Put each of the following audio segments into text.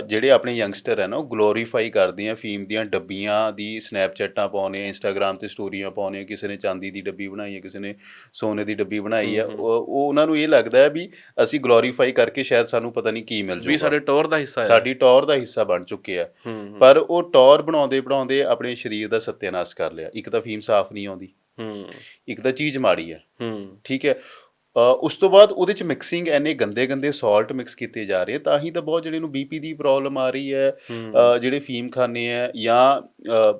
ਜਿਹੜੇ ਆਪਣੇ ਯੰਗਸਟਰ ਹੈ ਨਾ ਉਹ ਗਲੋਰੀਫਾਈ ਕਰਦੇ ਆ ਫੀਮ ਦੀਆਂ ਡੱਬੀਆਂ ਦੀ ਸਨੈਪਚੈਟਾਂ ਪਾਉਣੇ ਆ ਇੰਸਟਾਗ੍ਰam ਤੇ ਸਟੋਰੀਆਂ ਪਾਉਣੇ ਆ ਕਿਸੇ ਨੇ ਚਾਂਦੀ ਦੀ ਡੱਬੀ ਬਣਾਈ ਹੈ ਕਿਸੇ ਨੇ ਸੋਨੇ ਦੀ ਡੱਬੀ ਬਣਾਈ ਹੈ। ਉਹ ਉਹ ਉਹਨਾਂ ਨੂੰ ਇਹ ਲੱਗਦਾ ਹੈ ਵੀ ਅਸੀਂ ਗਲੋਰੀਫਾਈ ਕਰਕੇ ਸ਼ਾਇਦ ਸਾਨੂੰ ਪਤਾ ਨਹੀਂ ਕੀ ਮਿਲ ਵੀ ਜਾਊਗਾ ਸਾਡੇ ਟੌਰ ਦਾ ਹਿੱਸਾ ਹੈ। ਸਾਡੀ ਟੌਰ ਦਾ ਹਿੱਸਾ ਬਣ ਚੁੱਕੇ ਆ। ਪਰ ਉਹ ਟੌਰ ਬਣਾਉਂਦੇ ਬਣਾਉਂਦੇ ਆਪਣੇ ਸਰੀਰ ਦਾ ਸੱਤਿਆਨਾਸ਼ ਕਰ ਲਿਆ। ਇੱਕ ਤਾਂ ਫੀਮ ਸਾਫ਼ ਨਹੀਂ ਆਉਂਦੀ। ਹੂੰ। ਇੱਕ ਤਾਂ ਚੀਜ਼ ਮਾੜੀ ਹੈ। ਹੂੰ। ਠੀਕ ਹੈ। ਉਸ ਤੋਂ ਬਾਅਦ ਉਹਦੇ ਚ ਮਿਕਸਿੰਗ ਐਨੇ ਗੰਦੇ ਗੰਦੇ ਸਾਲਟ ਮਿਕਸ ਕੀਤੇ ਜਾ ਰਹੇ ਤਾਂ ਹੀ ਤਾਂ ਬਹੁਤ ਜਿਹੜੇ ਨੂੰ ਬੀਪੀ ਦੀ ਪ੍ਰੋਬਲਮ ਆ ਰਹੀ ਹੈ ਜਿਹੜੇ ਫੀਮ ਖਾਨੇ ਆ ਜਾਂ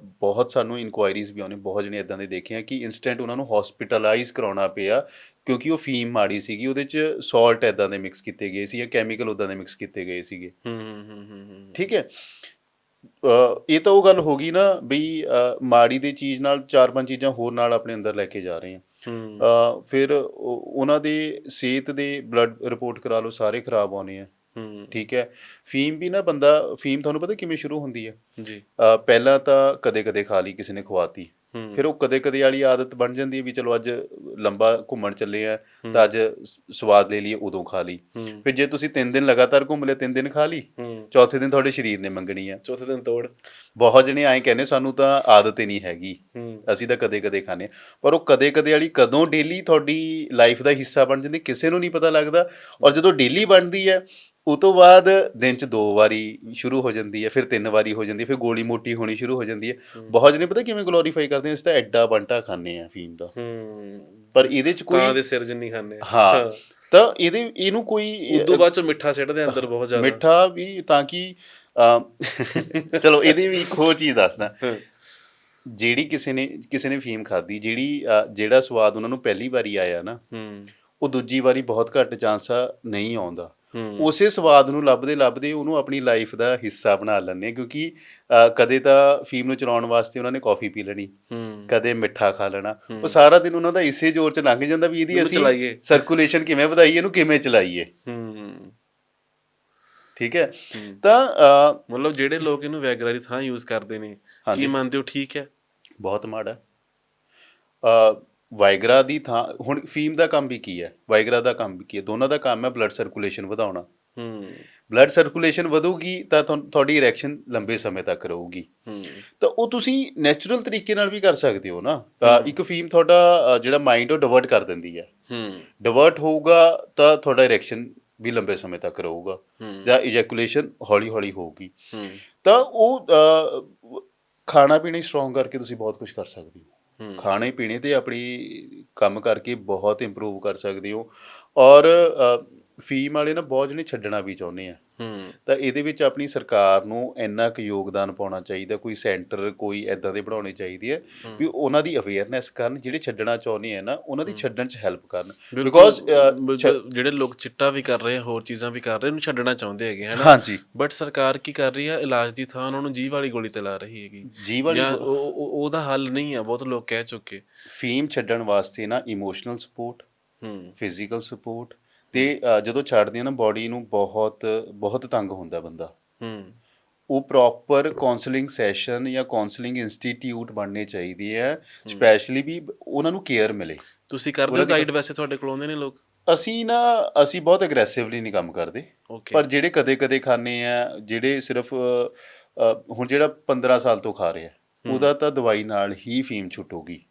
ਬਹੁਤ ਸਾਨੂੰ ਇਨਕੁਆਇਰੀਜ਼ ਵੀ ਆਉਣੇ ਬਹੁਤ ਜਣੇ ਇਦਾਂ ਦੇ ਦੇਖੇ ਆ ਕਿ ਇਨਸਟੈਂਟ ਉਹਨਾਂ ਨੂੰ ਹਸਪੀਟਲਾਈਜ਼ ਕਰਾਉਣਾ ਪਿਆ ਕਿਉਂਕਿ ਉਹ ਫੀਮ ਮਾੜੀ ਸੀਗੀ ਉਹਦੇ ਚ ਸਾਲਟ ਇਦਾਂ ਦੇ ਮਿਕਸ ਕੀਤੇ ਗਏ ਸੀ ਜਾਂ ਕੈਮੀਕਲ ਉਦਾਂ ਦੇ ਮਿਕਸ ਕੀਤੇ ਗਏ ਸੀਗੇ। ਹੂੰ ਹੂੰ ਹੂੰ। ਠੀਕ ਹੈ? ਇਹ ਤਾਂ ਉਹ ਗੱਲ ਹੋ ਗਈ ਨਾ ਵੀ ਅ, ਮਾੜੀ ਦੀ ਚੀਜ਼ ਨਾਲ ਚਾਰ ਪੰਜ ਚੀਜ਼ਾਂ ਹੋਰ ਨਾਲ ਆਪਣੇ ਅੰਦਰ ਲੈ ਕੇ ਜਾ ਰਹੇ ਆ ਫਿਰ ਉਹ- ਉਹਨਾਂ ਦੇ ਸਿਹਤ ਦੇ ਬਲੱਡ ਰਿਪੋਰਟ ਕਰਾ ਲਓ ਸਾਰੇ ਖਰਾਬ ਆਉਣੇ ਆ। ਠੀਕ ਹੈ? ਫੀਮ ਵੀ ਨਾ ਬੰਦਾ ਫੀਮ ਤੁਹਾਨੂੰ ਪਤਾ ਕਿਵੇਂ ਸ਼ੁਰੂ ਹੁੰਦੀ ਹੈ? ਜੀ। ਪਹਿਲਾਂ ਤਾਂ ਕਦੇ ਕਦੇ ਖਾ ਲਈ ਕਿਸੇ ਨੇ ਖਵਾਤੀ। ਫਿਰ ਉਹ ਕਦੇ ਕਦੇ ਵਾਲੀ ਆਦਤ ਬਣ ਜਾਂਦੀ ਹੈ ਵੀ ਚਲੋ ਅੱਜ ਲੰਬਾ ਘੁੰਮਣ ਚੱਲੇ ਆ ਤਾਂ ਅੱਜ ਸਵਾਦ ਲੈ ਲਈਏ ਉਦੋਂ ਖਾ ਲਈ। ਫਿਰ ਜੇ ਤੁਸੀਂ 3 ਦਿਨ ਲਗਾਤਾਰ ਘੁੰਮ ਲਿਆ 3 ਦਿਨ ਖਾ ਲਈ। ਚੌਥੇ ਦਿਨ ਤੁਹਾਡੇ ਸਰੀਰ ਨੇ ਮੰਗਣੀ ਆ। ਚੌਥੇ ਦਿਨ ਤੋੜ। ਬਹੁਤ ਜਣੇ ਐਂ ਕਹਿੰਦੇ ਸਾਨੂੰ ਤਾਂ ਆਦਤ ਹੀ ਨਹੀਂ ਹੈਗੀ। ਅਸੀਂ ਤਾਂ ਕਦੇ ਕਦੇ ਖਾਂਦੇ ਹਾਂ। ਪਰ ਉਹ ਕਦੇ ਕਦੇ ਵਾਲੀ ਕਦੋਂ ਡੇਲੀ ਤੁਹਾਡੀ ਲਾਈਫ ਦਾ ਹਿੱਸਾ ਬਣ ਜਾਂਦੀ ਕਿਸੇ ਨੂੰ ਨਹੀਂ ਪਤਾ ਲੱਗਦਾ। ਔਰ ਜਦੋਂ ਡੇਲੀ ਬਣਦੀ ਹੈ ਉਹ ਤੋਂ ਬਾਅਦ ਦਿਨ ਚ ਦੋ ਵਾਰੀ ਸ਼ੁਰੂ ਹੋ ਜਾਂਦੀ ਹੈ ਫਿਰ ਤਿੰਨ ਵਾਰੀ ਹੋ ਜਾਂਦੀ ਹੈ ਫਿਰ ਗੋਲੀ ਮੋਟੀ ਹੋਣੀ ਸ਼ੁਰੂ ਹੋ ਜਾਂਦੀ ਹੈ। ਬਹੁਤ ਜਣੇ ਪਤਾ ਕਿਵੇਂ ਗਲੋਰੀਫਾਈ ਕਰਦੇ ਆ ਇਸ ਤਾਂ ਐਡਾ ਬੰਟਾ ਖਾਂਦੇ ਆ ਫੀਮ ਦਾ। ਹੂੰ। ਪਰ ਇਹਦੇ ਚ ਕਾਂ ਕੋਈ ਦੇ ਸਿਰ ਜਿੰਨੀ ਖਾਂਦੇ ਆ ਹਾਂ। ਤਾਂ ਇਹਦੇ ਇਹਨੂੰ ਕੋਈ ਉਦੋਂ ਬਾਅਦ ਚ ਮਿੱਠਾ ਸਿੱਟਦੇ ਅੰਦਰ ਬਹੁਤ ਜ਼ਿਆਦਾ। ਮਿੱਠਾ ਵੀ ਤਾਂ ਕਿ ਚਲੋ ਇਹਦੀ ਵੀ ਇੱਕ ਹੋਰ ਚੀਜ਼ ਦੱਸਦਾ। ਜਿਹੜੀ ਕਿਸੇ ਨੇ ਕਿਸੇ ਨੇ ਫੀਮ ਖਾਦੀ ਜਿਹੜੀ ਜਿਹੜਾ ਸਵਾਦ ਉਹਨਾਂ ਨੂੰ ਪਹਿਲੀ ਵਾਰੀ ਆਇਆ ਨਾ ਉਹ ਦੂਜੀ ਵਾਰੀ ਬਹੁਤ ਘੱਟ ਚਾਂਸ ਆ ਨਹੀਂ ਆਉਂਦਾ। ਉਸੇ ਸਵਾਦ ਨੂੰ ਲੱਭਦੇ ਲੱਭਦੇ ਉਹਨੂੰ ਆਪਣੀ ਲਾਈਫ ਦਾ ਹਿੱਸਾ ਬਣਾ ਲੈਂਦੇ ਕਿਉਂਕਿ ਕਦੇ ਤਾਂ ਫੀਮ ਨੂੰ ਚਲਾਉਣ ਵਾਸਤੇ ਉਹਨਾਂ ਨੇ ਕਾਫੀ ਪੀ ਲੈਣੀ ਕਦੇ ਮਿੱਠਾ ਖਾ ਲੈਣਾ। ਉਹ ਸਾਰਾ ਦਿਨ ਉਹਨਾਂ ਦਾ ਇਸੇ ਜ਼ੋਰ 'ਚ ਲੰਘ ਜਾਂਦਾ ਵੀ ਇਹਦੀ ਅਸੀਂ। ਸਰਕੂਲੇਸ਼ਨ ਕਿਵੇਂ ਵਧਾਈਏ ਇਹਨੂੰ ਕਿਵੇਂ ਚਲਾਈਏ। ਠੀਕ ਹੈ। ਤਾਂ ਮਤਲਬ ਜਿਹੜੇ ਲੋਕ ਇਹਨੂੰ ਵੈਗਰਾ ਦੀ ਥਾਂ ਯੂਜ਼ ਕਰਦੇ ਨੇ ਕੀ ਮੰਨਦੇ ਹੋ ਠੀਕ ਹੈ? ਬਹੁਤ ਮਾੜਾ। ਵਾਇਗਰਾ ਦੀ ਥਾਂ ਹੁਣ ਫੀਮ ਦਾ ਕੰਮ ਵੀ ਕੀ ਹੈ? ਵਾਇਗਰਾ ਦਾ ਕੰਮ ਵੀ ਕੀ ਹੈ? ਦੋਨਾਂ ਦਾ ਕੰਮ ਹੈ ਬਲੱਡ ਸਰਕੂਲੇਸ਼ਨ ਵਧਾਉਣਾ। ਹੂੰ। ਬਲੱਡ ਸਰਕੂਲੇਸ਼ਨ ਵਧੂਗੀ ਤਾਂ ਤੁਹਾਡੀ ਇਰੈਕਸ਼ਨ ਲੰਬੇ ਸਮੇਂ ਤੱਕ ਰਹੂਗੀ। ਹੂੰ। ਤਾਂ ਉਹ ਤੁਸੀਂ ਨੈਚੁਰਲ ਤਰੀਕੇ ਨਾਲ ਵੀ ਕਰ ਸਕਦੇ ਹੋ ਨਾ। ਇੱਕ ਫੀਮ ਤੁਹਾਡਾ ਜਿਹੜਾ ਮਾਈਂਡ ਉਹ ਡਿਵਰਟ ਕਰ ਦਿੰਦੀ ਹੈ। ਹੂੰ। ਡਿਵਰਟ ਹੋਊਗਾ ਤਾਂ ਤੁਹਾਡਾ ਇਰੈਕਸ਼ਨ ਵੀ ਲੰਬੇ ਸਮੇਂ ਤੱਕ ਰਹੂਗਾ। ਜਾਂ ਇਜੈਕੂਲੇਸ਼ਨ ਹੌਲੀ ਹੌਲੀ ਹੋਊਗੀ। ਹੂੰ। ਤਾਂ ਉਹ ਖਾਣਾ ਪੀਣਾ ਸਟਰੋਂਗ ਕਰਕੇ ਤੁਸੀਂ ਬਹੁਤ ਕੁਝ ਕਰ ਸਕਦੇ ਹੂੰ। ਖਾਣੇ ਪੀਣੇ ਤੇ ਆਪਣੀ ਕੰਮ ਕਰਕੇ ਬਹੁਤ ਇੰਪਰੂਵ ਕਰ ਸਕਦੇ ਹੋ। ਔਰ ਫੀਮ ਵਾਲੇ ਨਾ ਬਹੁਤ ਜਣੇ ਛੱਡਣਾ ਵੀ ਚਾਹੁੰਦੇ ਆ। ਹੂੰ। ਤਾਂ ਇਹਦੇ ਵਿੱਚ ਆਪਣੀ ਸਰਕਾਰ ਨੂੰ ਇੰਨਾ ਕੁ ਯੋਗਦਾਨ ਪਾਉਣਾ ਚਾਹੀਦਾ ਕੋਈ ਸੈਂਟਰ ਕੋਈ ਐਦਾਂ ਦੇ ਬਣਾਉਣੇ ਚਾਹੀਦੇ ਆ ਹੂੰ। ਵੀ ਉਹਨਾਂ ਦੀ ਅਵੇਅਰਨੈਸ ਕਰਨ ਜਿਹੜੇ ਛੱਡਣਾ ਚਾਹੁੰਦੇ ਆ ਨਾ ਉਹਨਾਂ ਦੀ ਛੱਡਣ 'ਚ ਹੈਲਪ ਕਰਨ। ਬਿਕਾਜ਼ ਜਿਹੜੇ ਲੋਕ ਚਿੱਟਾ ਵੀ ਕਰ ਰਹੇ ਆ ਹੋਰ ਚੀਜ਼ਾਂ ਵੀ ਕਰ ਰਹੇ ਉਹਨੂੰ ਛੱਡਣਾ ਚਾਹੁੰਦੇ ਹੈਗੇ ਹਨਾ? ਹਾਂਜੀ। ਬਟ ਸਰਕਾਰ ਕੀ ਕਰ ਰਹੀ ਆ ਇਲਾਜ ਦੀ ਥਾਂ ਉਹਨਾਂ ਨੂੰ ਜੀਵ ਵਾਲੀ ਗੋਲੀ ਤੇ ਲਾ ਰਹੀ ਹੈਗੀ। ਜੀ ਵਾਲੀ ਉਹਦਾ ਹੱਲ ਨਹੀਂ ਆ ਬਹੁਤ ਲੋਕ ਕਹਿ ਚੁੱਕੇ। ਫੀਮ ਛੱਡਣ ਵਾਸਤੇ ਨਾ ਇਮੋਸ਼ਨਲ ਸਪੋਰਟ ਹੂੰ। ਫਿਜ਼ੀਕਲ ਸਪੋਰਟ ਤੇ ਅ, ਜਦੋਂ ਛੱਡਦੇ ਆ ਨਾ ਬਾਡੀ ਨੂੰ ਬਹੁਤ ਬਹੁਤ ਤੰਗ ਹੁੰਦਾ ਬੰਦਾ। ਹੂੰ। ਉਹ ਪ੍ਰੋਪਰ ਕਾਉਂਸਲਿੰਗ ਸੈਸ਼ਨ ਜਾਂ ਕਾਉਂਸਲਿੰਗ ਇੰਸਟੀਟਿਊਟ ਬਣਨੇ ਚਾਹੀਦੇ ਆ ਸਪੈਸ਼ਲੀ ਵੀ ਉਹਨਾਂ ਨੂੰ ਕੇਅਰ ਮਿਲੇ। ਤੁਸੀਂ ਕਰਦੇ ਹੋ ਉਹਨਾਂ ਦੀ ਗਾਈਡ ਵੈਸੇ ਤੁਹਾਡੇ ਕੋਲ ਆਉਂਦੇ ਨੇ ਲੋਕ? ਅਸੀਂ ਨਾ ਅਸੀਂ ਬਹੁਤ ਐਗਰੈਸਿਵਲੀ ਨਹੀਂ ਕੰਮ ਕਰਦੇ। ਓਕੇ ਪਰ ਜਿਹੜੇ ਕਦੇ-ਕਦੇ ਖਾਣੇ ਆ ਜਿਹੜੇ ਸਿਰਫ ਅ, ਅ, ਹੁਣ ਜਿਹੜਾ 15 ਸਾਲ ਤੋਂ ਖਾ ਰਿਹਾ ਉਹਦਾ ਤਾਂ ਦਵਾਈ ਨਾਲ ਹੀ ਫੀਮ ਛੁੱਟੂਗੀ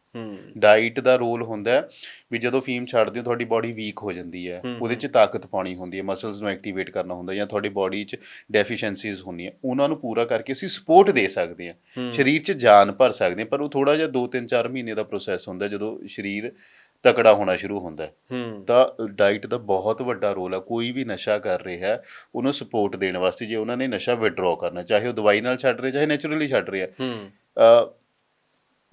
ਡਾਈਟ ਦਾ ਰੋਲ ਹੁੰਦਾ ਵੀ ਜਦੋਂ ਫੀਮ ਛੱਡਦੇ ਹੋ ਤੁਹਾਡੀ ਬਾਡੀ ਵੀਕ ਹੋ ਜਾਂਦੀ ਹੈ। ਉਹਦੇ 'ਚ ਤਾਕਤ ਪਾਉਣੀ ਹੁੰਦੀ ਹੈ ਮਸਲਸ ਨੂੰ ਐਕਟੀਵੇਟ ਕਰਨਾ ਹੁੰਦਾ ਜਾਂ ਤੁਹਾਡੀ ਬਾਡੀ 'ਚ ਡੈਫੀਸ਼ੀਐਂਸੀਜ਼ ਹੁੰਦੀਆਂ। ਉਹਨਾਂ ਨੂੰ ਪੂਰਾ ਕਰਕੇ ਅਸੀਂ ਸਪੋਰਟ ਦੇ ਸਕਦੇ ਹਾਂ। ਸਰੀਰ 'ਚ ਜਾਨ ਭਰ ਸਕਦੇ ਹਾਂ ਪਰ ਉਹ ਥੋੜਾ ਜਿਹਾ 2-3-4 ਮਹੀਨੇ ਦਾ ਪ੍ਰੋਸੈਸ ਹੁੰਦਾ ਜਦੋਂ ਸਰੀਰ ਤਕੜਾ ਹੋਣਾ ਸ਼ੁਰੂ ਹੁੰਦਾ ਤਾਂ ਡਾਈਟ ਦਾ ਬਹੁਤ ਵੱਡਾ ਰੋਲ ਹੈ ਕੋਈ ਵੀ ਨਸ਼ਾ ਕਰ ਰਿਹਾ ਹੈ ਉਹਨੂੰ ਸਪੋਰਟ ਦੇਣ ਵਾਸਤੇ ਜੇ ਉਹਨਾਂ ਨੇ ਨਸ਼ਾ ਵਿਡਰਾਅ ਕਰਨਾ ਚਾਹੇ ਉਹ ਦਵਾਈ ਨਾਲ ਛੱਡ ਰਿਹਾ ਚਾਹੇ ਨੇਚਰਲੀ ਛੱਡ ਰਿਹਾ। ਹੂੰ।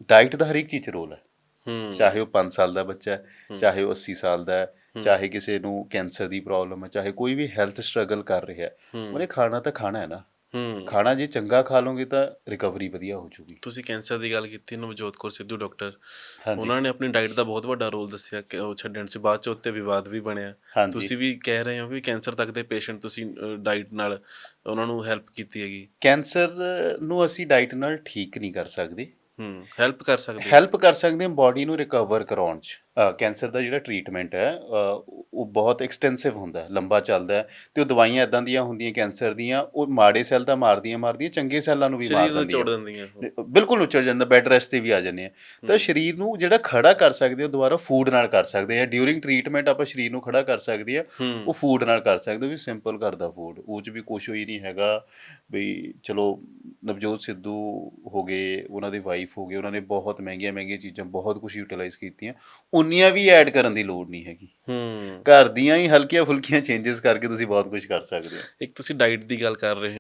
ਡਾਈਟ ਦਾ ਹਰ ਇੱਕ ਚੀਜ਼ 'ਚ ਰੋਲ ਹੈ। ਹੂੰ। ਚਾਹੇ ਉਹ 5 ਸਾਲ ਦਾ ਬੱਚਾ ਹੈ ਚਾਹੇ ਉਹ 80 ਸਾਲ ਦਾ ਹੈ ਚਾਹੇ ਕਿਸੇ ਨੂੰ ਕੈਂਸਰ ਦੀ ਪ੍ਰੋਬਲਮ ਹੈ ਚਾਹੇ ਕੋਈ ਵੀ ਹੈਲਥ ਸਟਰਗਲ ਕਰ ਰਿਹਾ ਹੈ। ਉਹਨੇ ਖਾਣਾ ਤਾਂ ਖਾਣਾ ਹੈ ਨਾ। ਹੂੰ। ਖਾਣਾ ਜੇ ਚੰਗਾ ਖਾ ਲਓਗੇ ਤਾਂ ਰਿਕਵਰੀ ਵਧੀਆ ਹੋ ਜੂਗੀ। ਤੁਸੀਂ ਕੈਂਸਰ ਦੀ ਗੱਲ ਕੀਤੀ ਨਵਜੋਤ ਕੌਰ ਸਿੱਧੂ ਡਾਕਟਰ ਉਹਨਾਂ ਨੇ ਆਪਣੀ ਡਾਈਟ ਦਾ ਬਹੁਤ ਵੱਡਾ ਰੋਲ ਦੱਸਿਆ ਕਿ ਉਹ ਛੱਡਣ 'ਚ ਬਾਅਦ 'ਚ ਉੱਤੇ ਵਿਵਾਦ ਵੀ ਬਣਿਆ। ਤੁਸੀਂ ਵੀ ਕਹਿ ਰਹੇ ਹੋ ਕਿ ਕੈਂਸਰ ਤੱਕ ਦੇ ਪੇਸ਼ੈਂਟ ਤੁਸੀਂ ਡਾਈਟ ਨਾਲ ਉਹਨਾਂ ਨੂੰ ਹੈਲਪ ਕੀਤੀ ਹੈਗੀ। ਕੈਂਸਰ ਨੂੰ ਅਸੀਂ ਡਾਈਟ ਨਾਲ ਠੀਕ ਨਹੀਂ ਕਰ ਸਕਦੇ। ਹੂੰ ਹੈਲਪ ਕਰ ਸਕਦੇ। ਹੈਲਪ ਕਰ ਸਕਦੇ ਹਾਂ ਬਾਡੀ ਨੂੰ ਰਿਕਵਰ ਕਰਾਉਣ 'ਚ। ਕੈਂਸਰ ਦਾ ਜਿਹੜਾ ਟ੍ਰੀਟਮੈਂਟ ਹੈ ਉਹ ਬਹੁਤ ਐਕਸਟੈਂਸਿਵ ਹੁੰਦਾ ਹੈ ਲੰਬਾ ਚੱਲਦਾ ਹੈ ਤੇ ਉਹ ਦਵਾਈਆਂ ਇਦਾਂ ਦੀਆਂ ਹੁੰਦੀਆਂ ਕੈਂਸਰ ਦੀਆਂ ਉਹ ਮਾੜੇ ਸੈੱਲ ਤਾਂ ਮਾਰਦੀਆਂ ਮਾਰਦੀਆਂ ਚੰਗੇ ਸੈੱਲਾਂ ਨੂੰ ਵੀ ਮਾਰ ਸਰੀਰ ਨੂੰ ਦਿੰਦੀਆਂ। ਚੋੜ ਦਿੰਦੀਆਂ ਉਹ। ਬਿਲਕੁਲ ਉੱਚੜ ਜਾਂਦਾ ਬੈੱਡ ਰੈਸਟ ਤੇ ਵੀ ਆ ਜਾਂਦੇ ਆ। ਤਾਂ ਸਰੀਰ ਨੂੰ ਜਿਹੜਾ ਖੜਾ ਕਰ ਸਕਦੇ ਹੋ ਦੁਬਾਰਾ ਫੂਡ ਨਾਲ ਕਰ ਸਕਦੇ ਆ। ਡਿਊਰਿੰਗ ਟ੍ਰੀਟਮੈਂਟ ਆਪਾਂ ਸਰੀਰ ਨੂੰ ਖੜਾ ਕਰ ਸਕਦੇ ਆ ਉਹ ਫੂਡ ਨਾਲ ਕਰ ਸਕਦੇ ਵੀ ਸਿੰਪਲ ਘਰ ਦਾ ਫੂਡ ਉਹ ਚ ਵੀ ਕੁਛ ਹੋਈ ਨਹੀਂ ਹੈਗਾ ਵੀ ਚਲੋ ਨਵਜੋਤ ਸਿੱਧੂ ਹੋ ਗਏ ਉਹਨਾਂ ਦੇ ਵਾਈਫ ਹੋ ਗਏ ਉਹਨਾਂ ਨੇ ਬਹੁਤ ਮਹਿੰਗੀਆਂ ਮਹਿੰਗੀਆਂ ਚੀਜ਼ਾਂ ਬਹੁਤ ਕੁਝ ਯੂਟਿਲਾਈਜ਼ ਕੀਤੀਆਂ। ਉਨੀਆਂ ਵੀ ਐਡ ਕਰਨ ਦੀ ਲੋੜ ਨਹੀਂ ਹੈਗੀ। ਹੂੰ। ਘਰ ਦੀਆਂ ਹੀ ਹਲਕੀਆਂ ਫੁਲਕੀਆਂ ਚੇਂਜਸ ਕਰਕੇ ਤੁਸੀਂ ਬਹੁਤ ਕੁਝ ਕਰ ਸਕਦੇ ਹੋ। ਇੱਕ ਤੁਸੀਂ ਡਾਈਟ ਦੀ ਗੱਲ ਕਰ ਰਹੇ